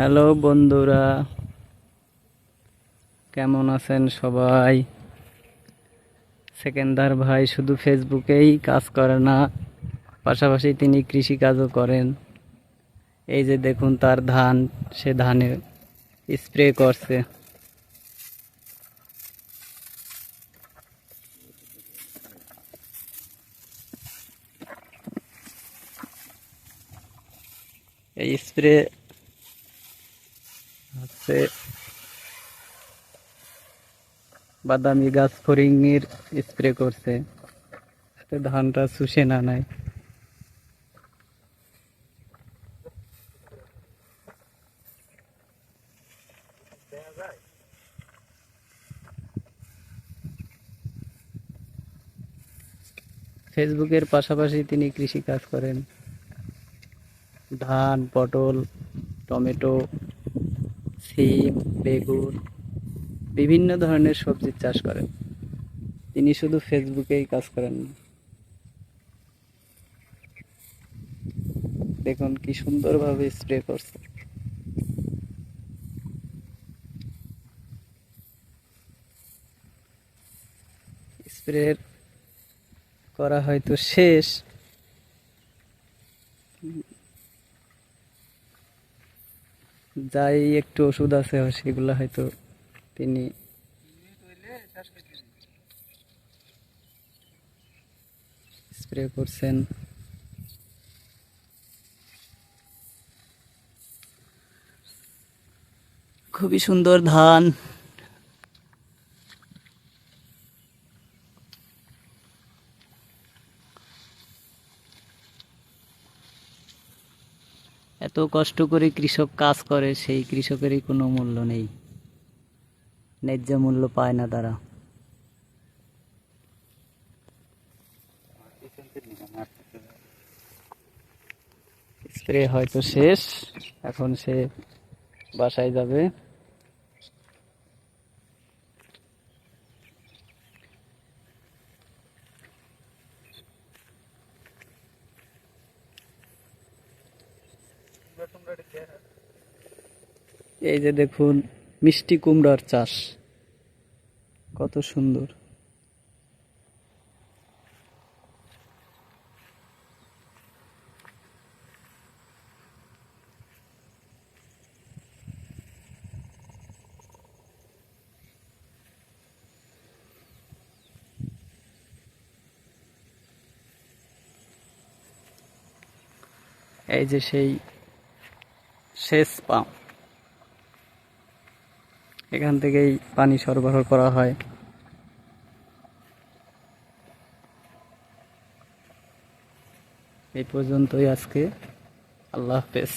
Hello বন্ধুরা, কেমন আছেন সবাই? সেকেন্দার ভাই শুধু ফেসবুকেই কাজ করে না, পাশাপাশি তিনি কৃষি কাজও করেন। এই যে দেখুন তার ধান, সে ধানে স্প্রে করছে। এই স্প্রে হচ্ছে বাদামি গাছ ফরিংয়ের স্প্রে করছে। ধানটা শুষে না নেয় ফেসবুকের পাশাপাশি তিনি কৃষি কাজ করেন। ধান, পটল, টমেটো সিম, বেগুন, বিভিন্ন ধরনের সবজির চাষ করেন। তিনি শুধু ফেসবুকেই কাজ করেন না। দেখুন কি সুন্দরভাবে স্প্রে করছে। স্প্রে করা হয়তো শেষ। যাই একটু ওষুধ আছে সেগুলো হয়তো তিনি স্প্রে করছেন। খুবই সুন্দর ধান। এত কষ্ট করে কৃষক কাজ করে, সেই কৃষকেরই কোনো মূল্য নেই। ন্যায্য মূল্য পায় না তারা। স্প্রে হয়তো শেষ, এখন সে বাসায় যাবে। এই যে দেখুন মিষ্টি কুমড়ার চাষ। কত সুন্দর। এই যে সেই শেষ পাম্প এখান থেকেই পানি সরবরাহ করা হয়। এই পর্যন্তই আজকে। আল্লাহ হাফেজ।